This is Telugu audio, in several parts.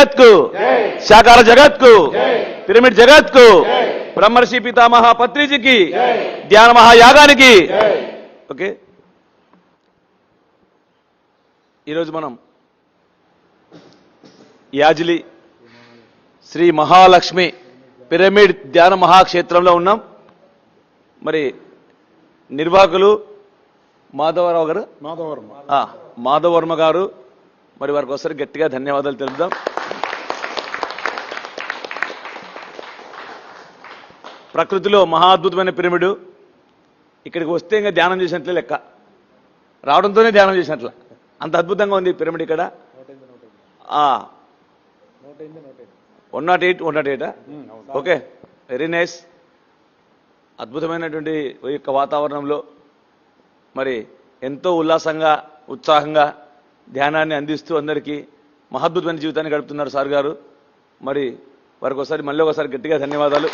జగత్కు శాకార జగత్కు పిరమిడ్ జగత్కు బ్రహ్మర్షి పితామహ పత్రిజీకి ధ్యాన మహాయాగానికి. ఓకే? ఈరోజు మనం యాజిలి శ్రీ మహాలక్ష్మి పిరమిడ్ ధ్యాన మహాక్షేత్రంలో ఉన్నాం. మరి నిర్వాహకులు మాధవరావు గారు? మాధవవర్మ. ఆ, మాధవర్మ గారు. మరి వారికి ఒకసారి గట్టిగా ధన్యవాదాలు తెలుపుదాం ప్రకృతిలో మహా అద్భుతమైన పిరమిడ్. ఇక్కడికి వస్తే ఇంకా ధ్యానం చేసినట్లే లెక్క. రావడంతోనే ధ్యానం చేసినట్ల. అంత అద్భుతంగా ఉంది పిరమిడ్ ఇక్కడ. One naught eight one naught ఎయిటా okay very nice అద్భుతమైనటువంటి యొక్క వాతావరణంలో మరి ఎంతో ఉల్లాసంగా ఉత్సాహంగా ధ్యానాన్ని అందిస్తూ అందరికీ మహద్భుతమైన జీవితాన్ని గడుపుతున్నారు సార్ గారు. మరి వారికి ఒకసారి మళ్ళీ ఒకసారి గట్టిగా ధన్యవాదాలు.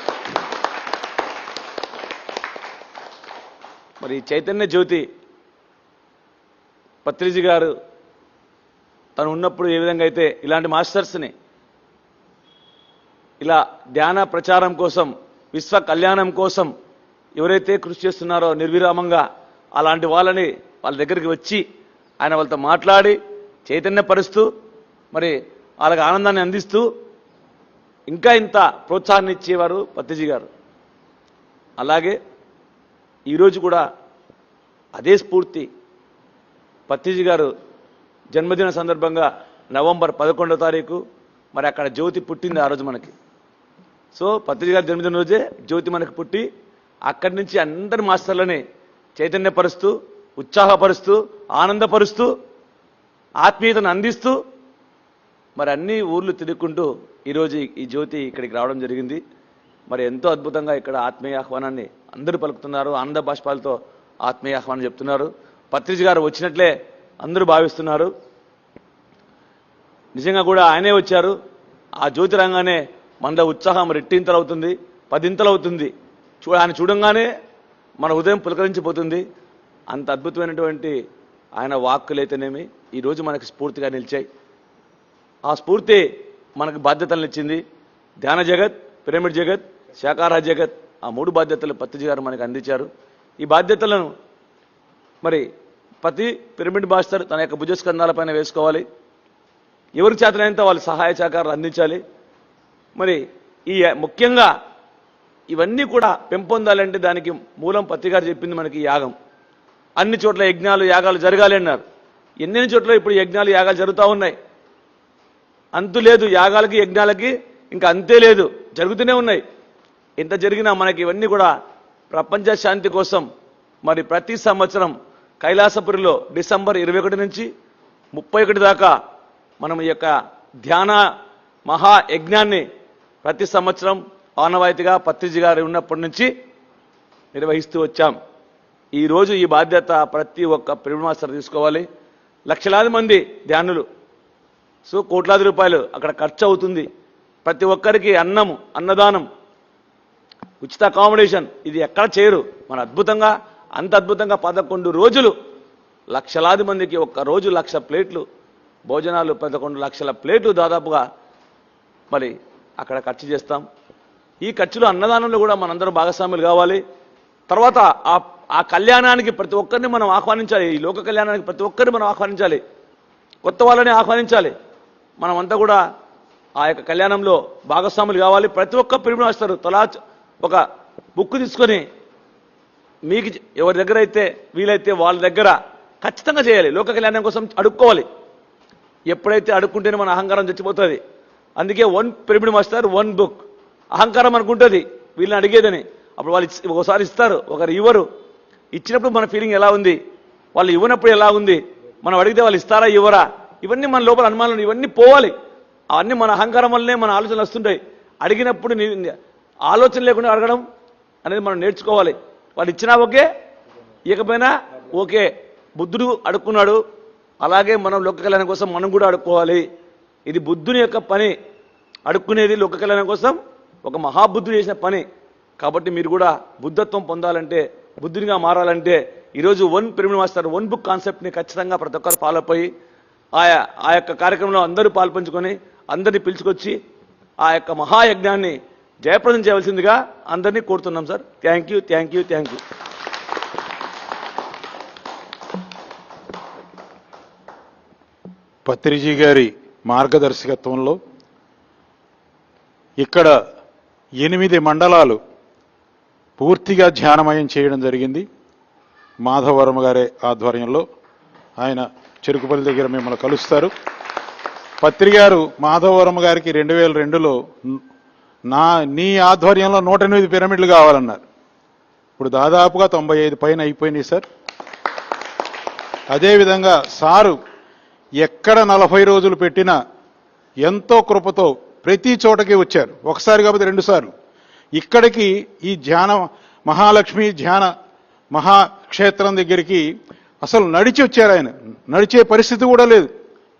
మరి చైతన్య జ్యోతి పత్రిజీ గారు తను ఉన్నప్పుడు ఏ విధంగా అయితే ఇలాంటి మాస్టర్స్ని ఇలా ధ్యాన ప్రచారం కోసం విశ్వ కళ్యాణం కోసం ఎవరైతే కృషి చేస్తున్నారో నిర్విరామంగా అలాంటి వాళ్ళని వాళ్ళ దగ్గరికి వచ్చి ఆయన వాళ్ళతో మాట్లాడి చైతన్యపరుస్తూ మరి వాళ్ళకి ఆనందాన్ని అందిస్తూ ఇంకా ఇంత ప్రోత్సాహాన్ని ఇచ్చేవారు పత్తిజీ గారు. అలాగే ఈరోజు కూడా అదే స్ఫూర్తి పత్తిజీ గారు జన్మదిన సందర్భంగా నవంబర్ పదకొండో తారీఖు మరి అక్కడ జ్యోతి పుట్టింది ఆ రోజు మనకి. సో పత్రిజీ గారి జన్మదిన రోజే జ్యోతి మనకు పుట్టి అక్కడి నుంచి అందరి మాస్టర్లని చైతన్యపరుస్తూ ఉత్సాహపరుస్తూ ఆనందపరుస్తూ ఆత్మీయతను అందిస్తూ మరి అన్ని ఊర్లు తిరుగుకుంటూ ఈరోజు ఈ జ్యోతి ఇక్కడికి రావడం జరిగింది. మరి ఎంతో అద్భుతంగా ఇక్కడ ఆత్మీయ ఆహ్వానాన్ని అందరూ పలుకుతున్నారు ఆనంద బాష్పాలతో ఆత్మీయ ఆహ్వానం చెప్తున్నారు. పత్రిజ గారు వచ్చినట్లే అందరూ భావిస్తున్నారు. నిజంగా కూడా ఆయనే వచ్చారు. ఆ జ్యోతి రంగానే మనలో ఉత్సాహం రెట్టింతలు అవుతుంది పదింతలు అవుతుంది. చూ ఆయన చూడంగానే మన ఉదయం పులకరించిపోతుంది. అంత అద్భుతమైనటువంటి ఆయన వాక్కులైతేనేమి ఈరోజు మనకు స్ఫూర్తిగా నిలిచాయి. ఆ స్ఫూర్తి మనకు బాధ్యతలు ఇచ్చింది ధ్యాన జగత్ పిరమిడ్ జగత్ శాకాహార జగత్ ఆ మూడు బాధ్యతలు పత్తిజీ గారు మనకు అందించారు. ఈ బాధ్యతలను మరి ప్రతి పిరమిడ్ మాస్టర్ తన యొక్క భుజస్కంధాలపైన వేసుకోవాలి. ఎవరికి చేతనైనంత వాళ్ళు సహాయ సహకారాలు అందించాలి. మరి ఈ ముఖ్యంగా ఇవన్నీ కూడా పెంపొందాలంటే దానికి మూలం పత్తి గారు చెప్పింది మనకి యాగం. అన్ని చోట్ల యజ్ఞాలు యాగాలు జరగాలి అన్నారు. ఎన్నెన్ని చోట్ల ఇప్పుడు యజ్ఞాలు యాగాలు జరుగుతూ ఉన్నాయి? అంతు లేదు యాగాలకి యజ్ఞాలకి ఇంకా అంతే లేదు జరుగుతూనే ఉన్నాయి. ఇంత జరిగినా మనకి ఇవన్నీ కూడా ప్రపంచ శాంతి కోసం మరి ప్రతి సంవత్సరం కైలాసపురిలో డిసెంబర్ ఇరవై ఒకటి నుంచి ముప్పై ఒకటి దాకా మనం ఈ యొక్క ధ్యాన మహా యజ్ఞాన్ని ప్రతి సంవత్సరం ఆనవాయితీగా పత్రిజీ గారు ఉన్నప్పటి నుంచి నిర్వహిస్తూ వచ్చాం. ఈరోజు ఈ బాధ్యత ప్రతి ఒక్క ప్రిమాస్టర్ తీసుకోవాలి. లక్షలాది మంది ధ్యానులు. సో కోట్లాది రూపాయలు అక్కడ ఖర్చు అవుతుంది. ప్రతి ఒక్కరికి అన్నము అన్నదానం ఉచిత అకామిడేషన్ ఇది ఎక్కడ చేయరు మన అద్భుతంగా అంత అద్భుతంగా పదకొండు రోజులు లక్షలాది మందికి ఒక్క రోజు లక్ష ప్లేట్లు భోజనాలు పదకొండు లక్షల ప్లేట్లు దాదాపుగా మరి అక్కడ ఖర్చు చేస్తాం. ఈ ఖర్చులో అన్నదానంలో కూడా మనందరం భాగస్వాములు కావాలి. తర్వాత ఆ ఆ కళ్యాణానికి ప్రతి ఒక్కరిని మనం ఆహ్వానించాలి. ఈ లోక కళ్యాణానికి ప్రతి ఒక్కరిని మనం ఆహ్వానించాలి. కొత్త వాళ్ళని ఆహ్వానించాలి. మనమంతా కూడా ఆ యొక్క కళ్యాణంలో భాగస్వాములు కావాలి. ప్రతి ఒక్క పిలుపుని వస్తారు తలా ఒక బుక్ తీసుకొని మీకు ఎవరి దగ్గర అయితే వీలైతే వాళ్ళ దగ్గర ఖచ్చితంగా చేయాలి. లోక కళ్యాణం కోసం అడుక్కోవాలి. ఎప్పుడైతే అడుక్కుంటేనే మన అహంకారం చచ్చిపోతుంది. అందుకే one pyramid master one book అహంకారం అనుకుంటుంది. వీళ్ళని అడిగేదని. అప్పుడు వాళ్ళు ఒకసారి ఇస్తారు. ఒకరు ఇవ్వరు. ఇచ్చినప్పుడు మన ఫీలింగ్ ఎలా ఉంది? వాళ్ళు ఇవ్వనప్పుడు ఎలా ఉంది? మనం అడిగితే వాళ్ళు ఇస్తారా ఇవ్వరా? ఇవన్నీ మన లోపల అనుమానాలు ఇవన్నీ పోవాలి. అవన్నీ మన అహంకారం వల్లనే మన ఆలోచనలు వస్తుంటాయి. అడిగినప్పుడు ఆలోచన లేకుండా అడగడం అనేది మనం నేర్చుకోవాలి. వాళ్ళు ఇచ్చినా ఓకే ఇకపోయినా ఓకే. బుద్ధుడు అడుక్కున్నాడు అలాగే మనం లోక కళ్యాణం కోసం మనం కూడా అడుక్కోవాలి. ఇది బుద్ధుని యొక్క పని. అడుక్కునేది లోక కళ్యాణం కోసం ఒక మహాబుద్ధుడు చేసిన పని. కాబట్టి మీరు కూడా బుద్ధత్వం పొందాలంటే బుద్ధునిగా మారాలంటే ఈరోజు one pyramid master one book కాన్సెప్ట్ని ఖచ్చితంగా ప్రతి ఒక్కరు ఫాలో అయి ఆయా ఆ యొక్క కార్యక్రమంలో అందరూ పాల్పంచుకొని అందరినీ పిలుచుకొచ్చి ఆ యొక్క మహాయజ్ఞాన్ని జయప్రదం చేయవలసిందిగా అందరినీ కోరుతున్నాం sir. Thank you thank you thank you Patriji గారి మార్గదర్శకత్వంలో ఇక్కడ ఎనిమిది మండలాలు పూర్తిగా ధ్యానమయం చేయడం జరిగింది. మాధవవర్మ గారి ఆధ్వర్యంలో ఆయన చెరుకుపల్లి దగ్గర మిమ్మల్ని కలుస్తారు. పత్రి గారు మాధవవర్మ గారికి రెండు వేల రెండులో నా నీ ఆధ్వర్యంలో నూట ఎనిమిది పిరమిడ్లు కావాలన్నారు. ఇప్పుడు దాదాపుగా తొంభై ఐదు పైన అయిపోయినాయి సార్. అదేవిధంగా సారు ఎక్కడ నలభై రోజులు పెట్టినా ఎంతో కృపతో ప్రతి చోటకి వచ్చారు. ఒకసారి కాకపోతే రెండుసార్లు ఇక్కడికి ఈ ధ్యాన మహాలక్ష్మి ధ్యాన మహాక్షేత్రం దగ్గరికి అసలు నడిచి వచ్చారు ఆయన. నడిచే పరిస్థితి కూడా లేదు.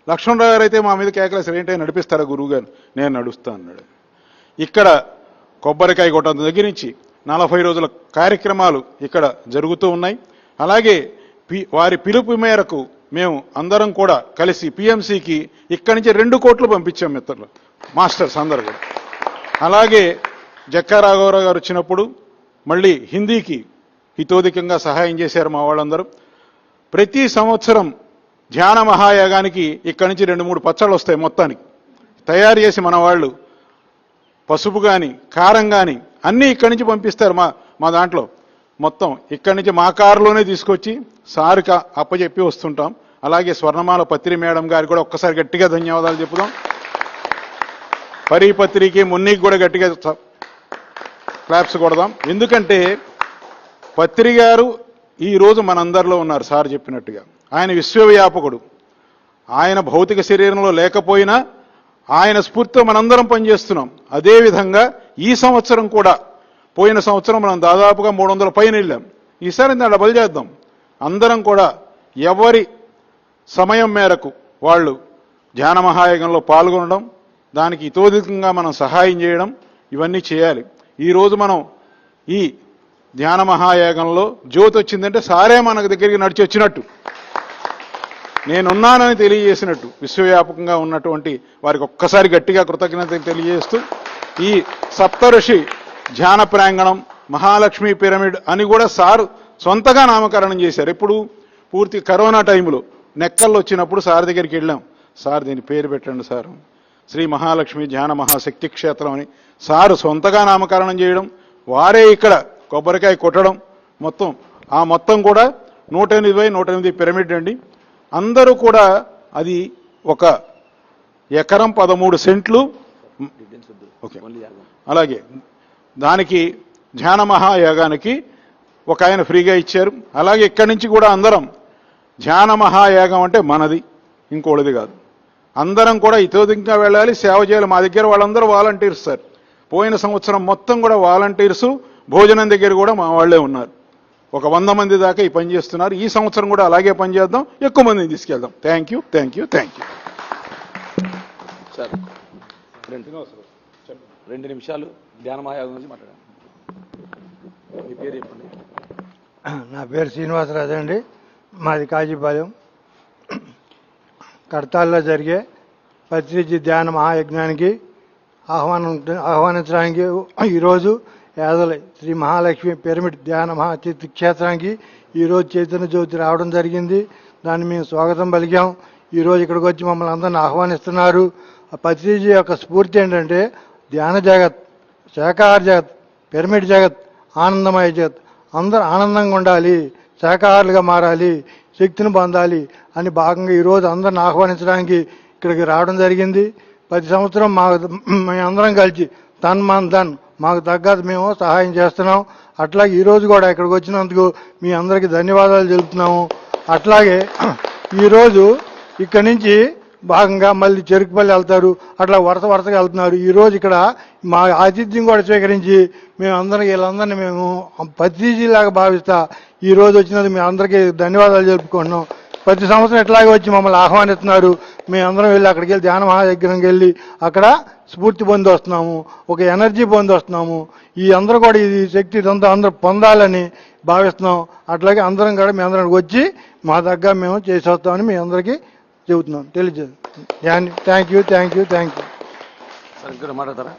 లక్ష్మణరావు గారు అయితే మా మీద కేకలేసారు ఏంటంటే నడిపిస్తారా గురువు గారు నేను నడుస్తా అన్నాడు. ఇక్కడ కొబ్బరికాయ కొట్టడం దగ్గర నుంచి నలభై రోజుల కార్యక్రమాలు ఇక్కడ జరుగుతూ ఉన్నాయి. అలాగే పి వారి పిలుపు మేరకు మేము అందరం కూడా కలిసి పిఎంసికి ఇక్కడి నుంచి రెండు కోట్లు పంపించాం మిత్రులు మాస్టర్స్ అందరు కూడా. అలాగే జక్కా రాఘవరావు గారు వచ్చినప్పుడు మళ్ళీ హిందీకి హితోధికంగా సహాయం చేశారు మా వాళ్ళందరూ. ప్రతి సంవత్సరం ధ్యాన మహాయాగానికి ఇక్కడి నుంచి రెండు మూడు పచ్చళ్ళు వస్తాయి మొత్తానికి. తయారు చేసి మన వాళ్ళు పసుపు కానీ కారం కానీ అన్నీ ఇక్కడి నుంచి పంపిస్తారు మా మా దాంట్లో. మొత్తం ఇక్కడి నుంచి మా కారులోనే తీసుకొచ్చి సారుక అప్పచెప్పి వస్తుంటాం. అలాగే స్వర్ణమాల పత్రి మేడం గారికి కూడా ఒక్కసారి గట్టిగా ధన్యవాదాలు చెప్పుదాం. పరిపత్రికి మున్నికి కూడా గట్టిగా క్లాప్స్ కొడదాం. ఎందుకంటే పత్రి గారు ఈరోజు మనందరిలో ఉన్నారు సార్ చెప్పినట్టుగా. ఆయన విశ్వవ్యాపకుడు. ఆయన భౌతిక శరీరంలో లేకపోయినా ఆయన స్ఫూర్తితో మనందరం పనిచేస్తున్నాం. అదేవిధంగా ఈ సంవత్సరం కూడా పోయిన సంవత్సరం మనం దాదాపుగా మూడు వందల పైన వెళ్ళాం. ఈసారి దాన్ని డబల్ చేద్దాం. అందరం కూడా ఎవరి సమయం మేరకు వాళ్ళు ధ్యాన మహాయగంలో పాల్గొనడం దానికి ఇతోధికంగా మనం సహాయం చేయడం ఇవన్నీ చేయాలి. ఈరోజు మనం ఈ ధ్యాన మహాయాగంలో జ్యోతి వచ్చిందంటే సారే మనకు దగ్గరికి నడిచి వచ్చినట్టు. నేనున్నానని తెలియజేసినట్టు విశ్వవ్యాపకంగా ఉన్నటువంటి వారికి ఒక్కసారి గట్టిగా కృతజ్ఞతలు తెలియజేస్తూ ఈ సప్తఋషి ధ్యాన ప్రాంగణం మహాలక్ష్మి పిరమిడ్ అని కూడా సారు సొంతగా నామకరణం చేశారు. ఎప్పుడు పూర్తి కరోనా టైంలో నెక్కల్లో వచ్చినప్పుడు సార్ దగ్గరికి వెళ్ళాం. సార్ దీని పేరు పెట్టండి సార్. శ్రీ మహాలక్ష్మి ధ్యాన మహాశక్తి క్షేత్రం అని సారు సొంతగా నామకరణం చేయడం వారే ఇక్కడ కొబ్బరికాయ కొట్టడం మొత్తం ఆ మొత్తం కూడా నూట ఎనిమిది బై నూట ఎనిమిది పిరమిడ్ అండి. అందరూ కూడా అది ఒక ఎకరం పదమూడు సెంట్లు. ఓకే. అలాగే. దానికి ధ్యాన మహాయాగానికి ఒక ఆయన ఫ్రీగా ఇచ్చారు. అలాగే ఇక్కడి నుంచి కూడా అందరం ధ్యాన మహాయాగం అంటే మనది ఇంకోటిది కాదు. అందరం కూడా ఇతోదింకా వెళ్ళాలి సేవ చేయాలి. మా దగ్గర వాళ్ళందరూ వాలంటీర్స్ సార్. పోయిన సంవత్సరం మొత్తం కూడా వాలంటీర్స్ భోజనం దగ్గర కూడా మా వాళ్ళే ఉన్నారు. ఒక వంద మంది దాకా ఈ పని చేస్తున్నారు. ఈ సంవత్సరం కూడా అలాగే పని చేద్దాం. ఎక్కువ మందిని తీసుకెళ్దాం. Thank you thank you thank you sir రెండు రెండు నిమిషాలు ధ్యాన మహాయోగం గురించి మాట్లాడాను మీ పేరు చెప్పండి. నా పేరు శ్రీనివాసరాజు అండి. మాది కాజీపాలెం. కడతాల్లో జరిగే పత్రిజీ ధ్యాన మహాయజ్ఞానికి ఆహ్వానం ఆహ్వానించడానికి ఈరోజు యాదలై శ్రీ మహాలక్ష్మి పిరమిడ్ ధ్యాన మహాతీర్థ క్షేత్రానికి ఈరోజు చైతన్య జ్యోతి రావడం జరిగింది. దాన్ని మేము స్వాగతం పలికాం. ఈరోజు ఇక్కడికి వచ్చి మమ్మల్ని అందరిని ఆహ్వానిస్తున్నారు. ఆ యొక్క స్ఫూర్తి ఏంటంటే ధ్యాన జగత్ శాకాహార జగత్ పిరమిడ్ జగత్ ఆనందమయ జగత్. అందరూ ఆనందంగా ఉండాలి శాకాహారులుగా మారాలి శక్తిని పొందాలి అని భాగంగా ఈరోజు అందరిని ఆహ్వానించడానికి ఇక్కడికి రావడం జరిగింది. ప్రతి సంవత్సరం మా మేమందరం కలిసి తన్ మన్ ధన్ మాకు తగ్గదు మేము సహాయం చేస్తున్నాం. అట్లాగే ఈరోజు కూడా ఇక్కడికి వచ్చినందుకు మీ అందరికీ ధన్యవాదాలు తెలుపుతున్నాము అట్లాగే ఈరోజు ఇక్కడి నుంచి భాగంగా మళ్ళీ చెరుకుపల్లి వెళ్తారు. అట్లా వరుస వరుసగా వెళ్తున్నారు. ఈరోజు ఇక్కడ మా ఆతిథ్యం కూడా స్వీకరించి మేము అందరం వీళ్ళందరినీ మేము ప్రతిజీలాగా భావిస్తా ఈరోజు వచ్చినందుకు మీ అందరికీ ధన్యవాదాలు జరుపుకుంటున్నాం ప్రతి సంవత్సరం ఇట్లాగే వచ్చి మమ్మల్ని ఆహ్వానిస్తున్నారు. మేము అందరం వెళ్ళి అక్కడికి వెళ్ళి ధ్యాన మహాయజ్ఞంకి వెళ్ళి అక్కడ స్ఫూర్తి పొంది వస్తున్నాము ఒక ఎనర్జీ పొంది వస్తున్నాము ఈ అందరూ కూడా ఇది శక్తి ఇదంతా అందరూ పొందాలని భావిస్తున్నాం. అట్లాగే అందరం కూడా మీ అందరం వచ్చి మా దగ్గర మేము చేసి వస్తామని మీ అందరికీ చెబుతున్నాం. తెలియజేస్తాం thank you thank you thank you. మాట్లాడతారా?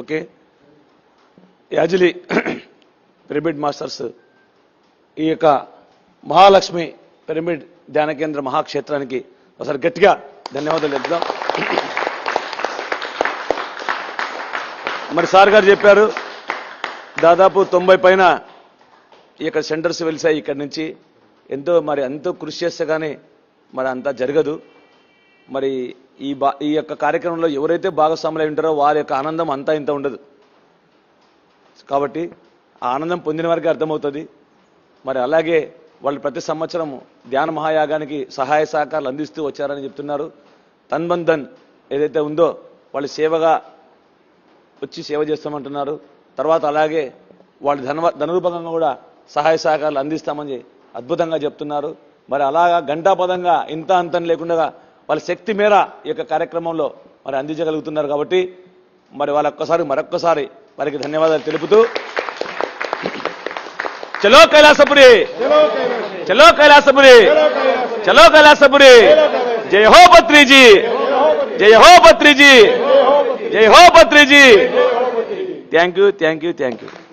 ఓకే. యాజిలి పిరమిడ్ మాస్టర్స్ ఈ యొక్క మహాలక్ష్మి పిరమిడ్ ధ్యాన కేంద్ర మహాక్షేత్రానికి ఒకసారి గట్టిగా ధన్యవాదాలు చెప్దాం. మరి సార్ గారు చెప్పారు దాదాపు తొంభై పైన ఈ యొక్క సెంటర్స్ వెలిసాయి ఇక్కడి నుంచి. ఎంతో మరి ఎంతో కృషి చేస్తే కానీ మరి అంతా జరగదు. మరి ఈ బా ఈ యొక్క కార్యక్రమంలో ఎవరైతే భాగస్వాములు అయి ఉంటారో వారి యొక్క ఆనందం అంతా ఇంత ఉండదు. కాబట్టి ఆ ఆనందం పొందిన వారికి అర్థమవుతుంది. మరి అలాగే వాళ్ళు ప్రతి సంవత్సరం ధ్యాన మహాయాగానికి సహాయ సహకారాలు అందిస్తూ వచ్చారని చెప్తున్నారు. తన్బంధన్ ఏదైతే ఉందో వాళ్ళు సేవగా వచ్చి సేవ చేస్తామంటున్నారు. తర్వాత అలాగే వాళ్ళు ధన ధనరూపకంగా కూడా సహాయ సహకారాలు అందిస్తామని అద్భుతంగా చెప్తున్నారు. మరి అలాగా గంటాపదంగా ఇంత అంతం లేకుండా వాళ్ళ శక్తి మేర ఈ యొక్క కార్యక్రమంలో మరి అందించగలుగుతున్నారు కాబట్టి మరి వాళ్ళొక్కసారి మరొక్కసారి వారికి ధన్యవాదాలు తెలుపుతూ చలో కైలాసపురి చలో కైలాసపురి చలో కైలాసపురి జయ హో పత్రిజీ జయ హో పత్రిజీ జై హో Patriji thank you thank you thank you